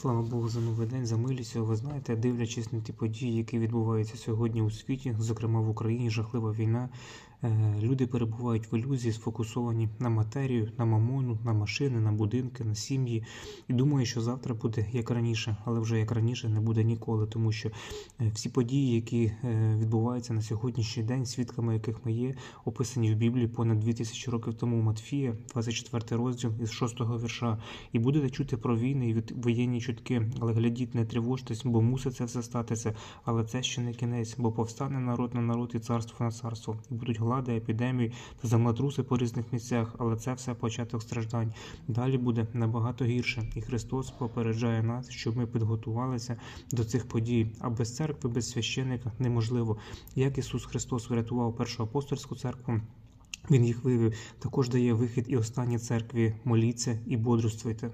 Слава Богу за новий день, за милість. Ви знаєте, дивлячись на ті події, які відбуваються сьогодні у світі, зокрема в Україні, жахлива війна. Е, Люди перебувають в ілюзії, сфокусовані на матерію, на мамону, на машини, на будинки, на сім'ї. І думаю, що завтра буде як раніше, але вже як раніше не буде ніколи, тому що е, всі події, які е, відбуваються на сьогоднішній день, свідками яких ми є, описані в Біблії понад 2000 років тому Матфія, 24 розділ із 6 вірша. І будете чути про війни і від- воєнні чутки, але глядіть, не тривожтесь, бо мусить це все статися. Але це ще не кінець, бо повстане народ на народ і царство на царство. І будуть глади, епідемії та землетруси по різних місцях, але це все початок страждань. Далі буде набагато гірше, і Христос попереджає нас, щоб ми підготувалися до цих подій. А без церкви, без священика неможливо. Як Ісус Христос врятував першу апостольську церкву. Він їх вивів, також дає вихід і останній церкві. Моліться і бодрствуйте.